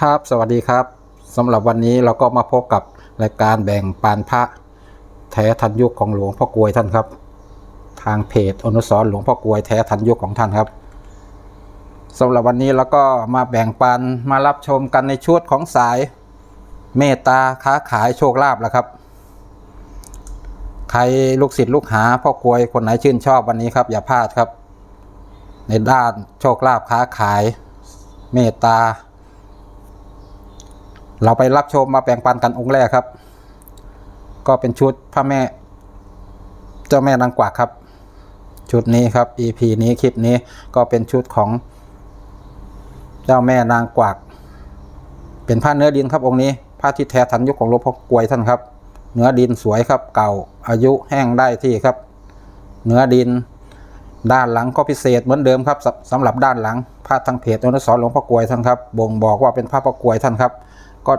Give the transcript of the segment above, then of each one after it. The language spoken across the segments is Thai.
ครับ สวัสดีครับสำหรับวันนี้เราก็มาพบกับรายการแบ่งปันพระแท้ทันยุคของหลวงพ่อกวยท่านครับ ทางเพจอนุสรหลวงพ่อกวยแท้ทันยุคของท่านครับสำหรับวันนี้เราก็มาแบ่งปันมารับชมกันในชุดของสายเมตตาค้าขายโชคลาภแล้วครับ ใครลูกศิษย์ลูกหาพ่อกวยคนไหนชื่นชอบวันนี้ครับ อย่าพลาดครับ ในด้านโชคลาภค้าขายเมตตา เราไปรับชมมาแบ่งปันกันองค์แรกครับ ก็เป็นชุดพระแม่ เจ้าแม่นางกวักครับ ชุดนี้ครับ EP นี้คลิปนี้ก็เป็นชุดของ เจ้าแม่นางกวัก เป็นผ้าเนื้อดินครับองค์นี้ผ้าที่แท้ทันยุคของหลวงพ่อกวยท่านครับ เนื้อดินสวยครับเก่าอายุแห้งได้ที่ครับ เนื้อดิน ด้านหลังก็พิเศษเหมือนเดิมครับสำหรับด้านหลังผ้าทางเพจอนุสรหลวงพ่อกวยท่านครับบ่งบอกว่าเป็นผ้าพ่อกวยท่านครับ ก็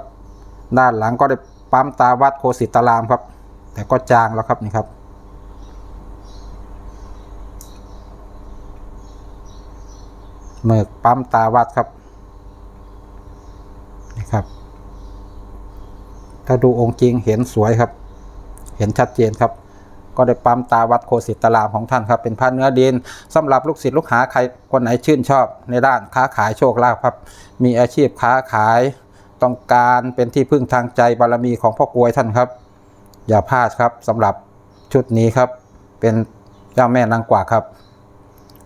ด้านหลังก็ได้ปั๊มตาวัดโคสิตารามครับ แต่ก็จางแล้วครับนี่ครับเมือกปั๊มตาวัดครับนี่ครับ ถ้าดูองค์จริงเห็นสวยครับ เห็นชัดเจนครับ ก็ได้ปั๊มตาวัดโคสิตารามของท่านครับ เป็นผ้าเนื้อดินสำหรับลูกศิษย์ลูกหาใครคนไหนชื่นชอบในด้านค้าขายโชคลาภครับ มีอาชีพค้าขาย ต้องการเป็นที่พึ่งทางใจบารมีของพ่อกวยท่านครับ อย่าพลาดครับสำหรับชุดนี้ครับ เป็นเจ้าแม่นางกวักครับ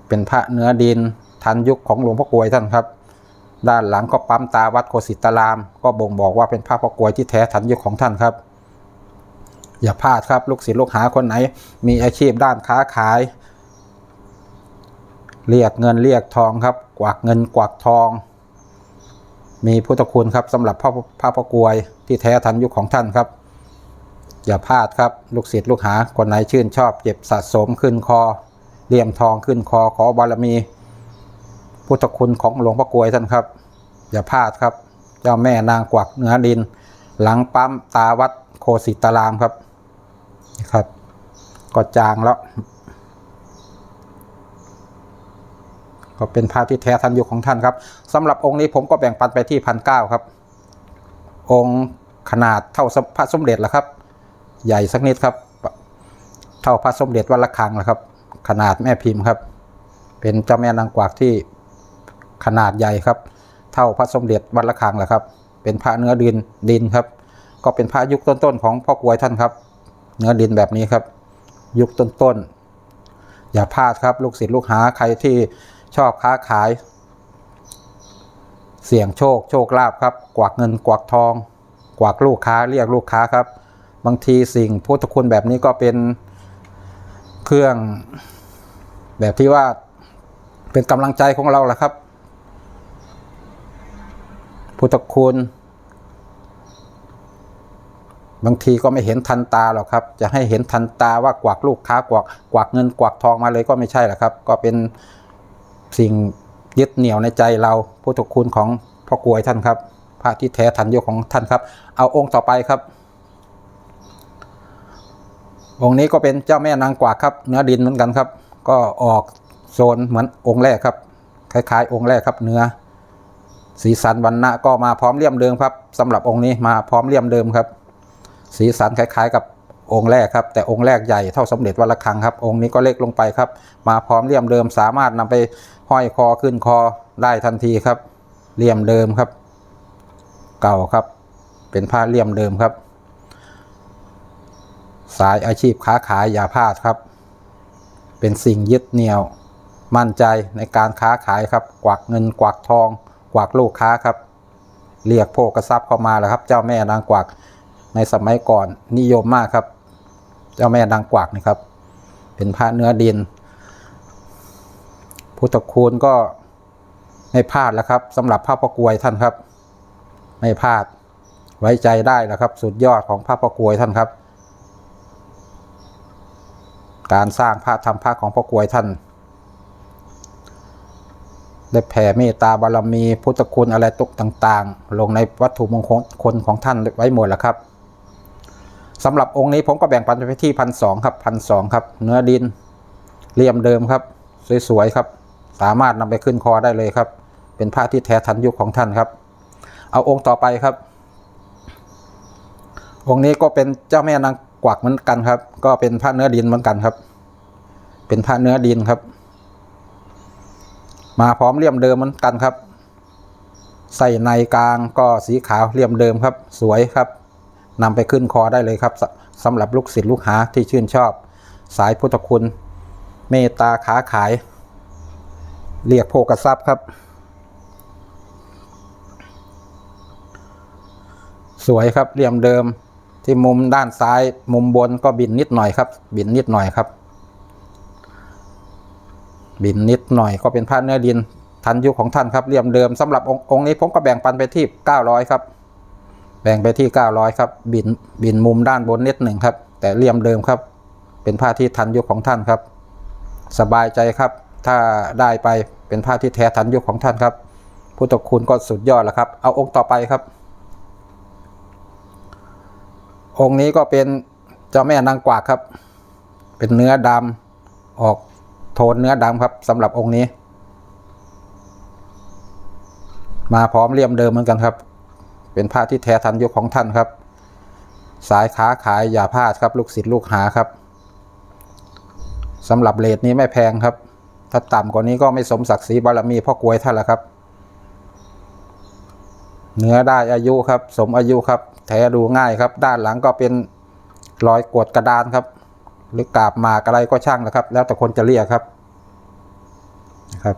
เป็นพระเนื้อดินทันยุคของหลวงพ่อกวยท่านครับ ด้านหลังก็ปั๊มตาวัดโคสิตาราม ก็บ่งบอกว่าเป็นพระพ่อกวยที่แท้ทันยุคของท่านครับ อย่าพลาดครับลูกศิษย์ลูกหาคนไหน มีอาชีพด้านค้าขาย เรียกเงินเรียกทองครับ กวักเงินกวักทอง มีพุทธคุณครับสำหรับพระพระพ่อกลวยที่แท้ทันยุคของท่านครับ อย่าพลาดครับลูกศิษย์ลูกหาคนไหนชื่นชอบเก็บสะสมขึ้นคอเลี่ยมทองขึ้นคอขอบารมี พุทธคุณของหลวงพ่อกลวยท่านครับ อย่าพลาดครับ เจ้าแม่นางกวักเนื้อดิน หลังปั๊มตาวัดโคสิตารามครับนี่ครับ ก็จางแล้ว ก็เป็นพระที่แท้ทันยุคของท่านครับสำหรับองค์นี้ผมก็แบ่งปันไปที่พันเก้าครับ องค์ขนาดเท่าพระสมเด็จแหละครับ ใหญ่สักนิดครับ เท่าพระสมเด็จวัดละคังแหละครับ ขนาดแม่พิมพ์ครับ เป็นเจ้าแม่นางกวักที่ขนาดใหญ่ครับ เท่าพระสมเด็จวัดละคังแหละครับ เป็นพระเนื้อดินดินครับ ก็เป็นพระยุคต้นๆของพ่อกวยท่านครับ เนื้อดินแบบนี้ครับ ยุคต้นๆอย่าพลาดครับ ลูกศิษย์ลูกหาใครที่ ชอบค้าขาย เสี่ยงโชคโชคลาภครับ กวักเงินกวักทอง กวักลูกค้าเรียกลูกค้าครับ บางทีสิ่งพุทธคุณแบบนี้ก็เป็นเครื่องแบบที่ว่าเป็นกำลังใจของเราแหละครับ พุทธคุณ บางทีก็ไม่เห็นทันตาหรอกครับ จะให้เห็นทันตาว่ากวักลูกค้ากวักกวักเงินกวักทองมาเลยก็ไม่ใช่หรอกครับ ก็เป็น สิ่งยึดเหนี่ยวในใจเราพุทธคุณของพ่อกวยท่านครับ พระที่แท้ทันยุของท่านครับ เอาองค์ต่อไปครับ องค์นี้ก็เป็นเจ้าแม่นางกวักครับ เนื้อดินเหมือนกันครับ ก็ออกโซนเหมือนองค์แรกครับ คล้ายๆ องค์แรกครับ เนื้อ สีสันวันณะก็มาพร้อมเลี่ยมเดิมครับสำหรับองค์นี้มาพร้อมเลี่ยมเดิมครับ สีสันคล้ายๆ กับ องค์แรกครับ แต่องค์แรกใหญ่เท่าสมเด็จวัดระฆังครับ องค์นี้ก็เล็กลงไปครับ มาพร้อมเลี่ยมเดิมสามารถนำไปห้อยคอขึ้นคอได้ทันทีครับเลี่ยมเดิมครับ เก่าครับ เป็นผ้าเลี่ยมเดิมครับ สายอาชีพค้าขายอย่าพลาดครับ เป็นสิ่งยึดเหนี่ยวมั่นใจในการค้าขายครับ กวักเงินกวักทอง กวักลูกค้าครับ เรียกโภกทรัพย์เข้ามาแล้วครับ เจ้าแม่นางกวักในสมัยก่อนนิยมมากครับ เจ้าแม่นางกวักนี่ครับ เป็นพระเนื้อดิน พุทธคุณก็ไม่พลาดแล้วครับสำหรับพระประกวยท่านครับ ไม่พลาดไว้ใจได้แล้วครับ สุดยอดของพระประกวยท่านครับ การสร้างพระทำพระของพระกวยท่านได้แผ่เมตตาบารมีพุทธคุณอะไรตุกต่าง ๆ ลงในวัตถุมงคลของท่านไว้หมดแล้วครับ สำหรับองค์นี้ผมก็แบ่งปันไปที่พันสองครับพันสองครับ เนื้อดินเลี่ยมเดิมครับ สวยๆครับ สามารถนำไปขึ้นคอได้เลยครับ เป็นผ้าที่แท้ทันยุคของท่านครับ เอาองค์ต่อไปครับ องค์นี้ก็เป็นเจ้าแม่นางกวักเหมือนกันครับ ก็เป็นพระเนื้อดินเหมือนกันครับ เป็นพระเนื้อดินครับ มาพร้อมเลี่ยมเดิมเหมือนกันครับ ใส่ในกลางก็สีขาวเลี่ยมเดิมครับ สวยครับ นำไปขึ้นคอได้เลยครับสสำหรับลูกศิษย์ลูกหาที่ชื่นชอบ สายพุทธคุณ เมตตาค้าขาย เรียกโภกทรัพย์ครับ สวยครับเหลี่ยมเดิมที่มุมด้านซ้ายมุมบนก็บินนิดหน่อยครับ บินนิดหน่อยครับ บินนิดหน่อยก็เป็นผ้าเนื้อดินทันยุคของท่านครับเหลี่ยมเดิมสำหรับองค์องค์นี้ผมก็แบ่งปันไปที่ 900 ครับ แบ่งไปที่ 900 ครับ บินบินมุมด้านบนนิดหนึ่งครับ แต่เลี่ยมเดิมครับ เป็นผ้าที่ทันยุคของท่านครับ สบายใจครับ ถ้าได้ไปเป็นผ้าที่แท้ทันยุคของท่านครับ พุทธคุณก็สุดยอดแล้วครับ เอาองค์ต่อไปครับ องค์นี้ก็เป็นเจ้าแม่นางกวักครับ เป็นเนื้อดำออกโทนเนื้อดำครับสำหรับองค์นี้ มาพร้อมเลี่ยมเดิมเหมือนกันครับ เป็นผ้าที่แท้ทันยุคของท่านครับ สายค้าขายอย่าพลาดครับ ลูกศิษย์ลูกหาครับสำหรับเลทนี้ไม่แพงครับ ถ้าต่ำกว่านี้ก็ไม่สมศักดิ์ศรีบารมีพ่อกวยท่านละครับ เนื้อได้อายุครับ สมอายุครับ แท้ดูง่ายครับ ด้านหลังก็เป็นรอยกดกระดานครับ หรือกาบหมากอะไรก็ช่างนะครับ แล้วแต่คนจะเรียกครับครับ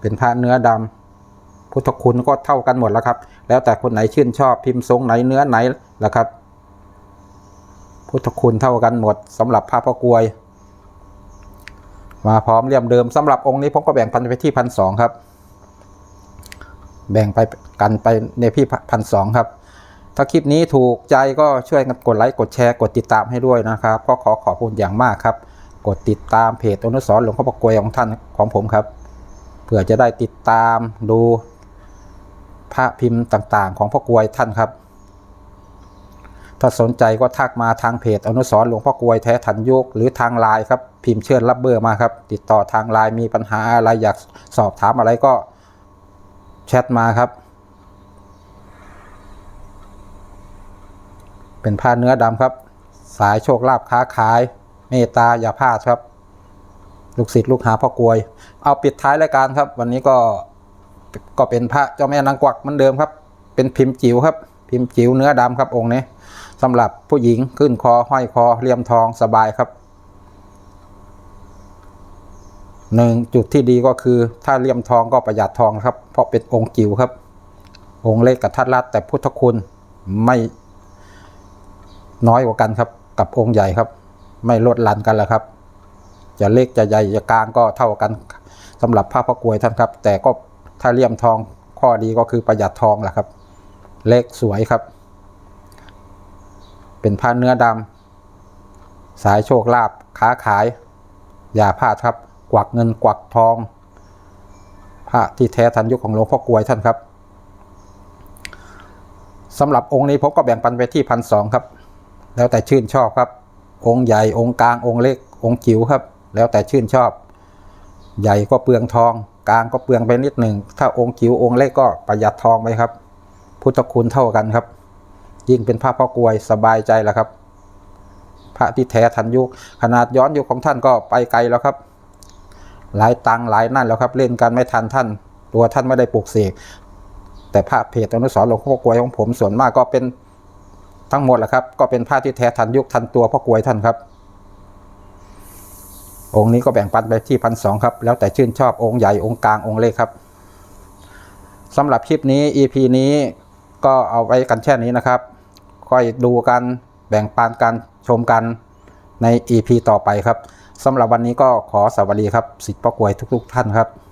เป็นผ้าเนื้อดำ พุทธคุณก็เท่ากันหมดแล้วครับ แล้วแต่คนไหนชื่นชอบพิมพ์ทรงไหนเนื้อไหนละครับ พุทธคุณเท่ากันหมดสำหรับผ้าพ่อกวย มาพร้อมเลี่ยมเดิมสำหรับองค์นี้ผมก็แบ่งพันไปที่พันสองครับ แบ่งไปกันไปในพี่พันสองครับ ถ้าคลิปนี้ถูกใจก็ช่วยกันกดไลค์กดแชร์กดติดตามให้ด้วยนะครับ ก็ขอขอบคุณอย่างมากครับ กดติดตามเพจอนุสรหลวงพ่อปกวยของท่านของผมครับเพื่อจะได้ติดตามดู พระพิมพ์ต่างๆ ของพ่อกวยท่านครับ ถ้าสนใจก็ทักมาทางเพจอนุสรหลวงพ่อกวยแท้ทันยุคหรือทางไลน์ครับ พิมพ์เชิญรับเบอร์มาครับ ติดต่อทางไลน์มีปัญหาอะไรอยากสอบถามอะไรก็แชทมาครับ เป็นผ้าเนื้อดำครับ สายโชคลาภค้าขาย เมตตาอย่าพลาดครับ ลูกศิษย์ลูกหาพ่อกวย เอาปิดท้ายรายการครับ วันนี้ก็ ก็เป็นพระเจ้าแม่นางกวักเหมือนเดิมครับ เป็นพิมพ์จิ๋วครับ พิมพ์จิ๋วเนื้อดำครับองค์นี้สำหรับผู้หญิงขึ้นคอห้อยคอเลี่ยมทองสบายครับหนึ่งจุดที่ดีก็คือถ้าเลี่ยมทองก็ประหยัดทองครับ เพราะเป็นองค์จิ๋วครับ องค์เล็กกับทัดรัดแต่พุทธคุณไม่น้อยกว่ากันครับ กับองค์ใหญ่ครับ ไม่ลดหลั่นกันแล้วครับ จะเล็กจะใหญ่จะกลางก็เท่ากันสำหรับผ้าพระกรวยท่านครับ แต่ก็ ถ้าเลี่ยมทองข้อดีก็คือประหยัดทองแหละครับ เล็กสวยครับ เป็นผ้าเนื้อดำสายโชคลาภค้าขาย อย่าพลาดครับกวักเงินกวักทองพระที่แท้ทันยุคของหลวงพ่อกวยท่านครับสำหรับองค์นี้ผมก็แบ่งปันไปที่พันสองครับ แล้วแต่ชื่นชอบครับ องค์ใหญ่องค์กลางองค์เล็กองค์จิ๋วครับ แล้วแต่ชื่นชอบ ใหญ่ก็เปลืองทอง กลางก็เปลืองไปนิดหนึ่ง ถ้าองค์จิ๋วองค์เล็กก็ประหยัดทองไปครับ พุทธคุณเท่ากันครับ ยิ่งเป็นพระพ่อกวยสบายใจแล้วครับ พระที่แท้ทันยุคขนาดย้อนยุคของท่านก็ไปไกลแล้วครับ หลายตังหลายนั่นแล้วครับ เล่นกันไม่ทันท่าน ตัวท่านไม่ได้ปลูกเสกแต่พระเพจอนุสรหลวงพ่อกวยของผมส่วนมากก็เป็นทั้งหมดแหละครับ ก็เป็นพระที่แท้ทันยุคทันตัวพ่อกวยท่านครับ องค์นี้ก็แบ่งปันไปที่พันสองครับ แล้วแต่ชื่นชอบองค์ใหญ่องค์กลางองค์เล็กครับสำหรับคลิปนี้ EP นี้ก็เอาไว้กันแค่นี้นะครับค่อยดูกันแบ่งปันกันชมกันใน EP ต่อไปครับสำหรับวันนี้ก็ขอสวัสดีครับสิทธิ์พ่อกวยทุก ๆ ท่านครับ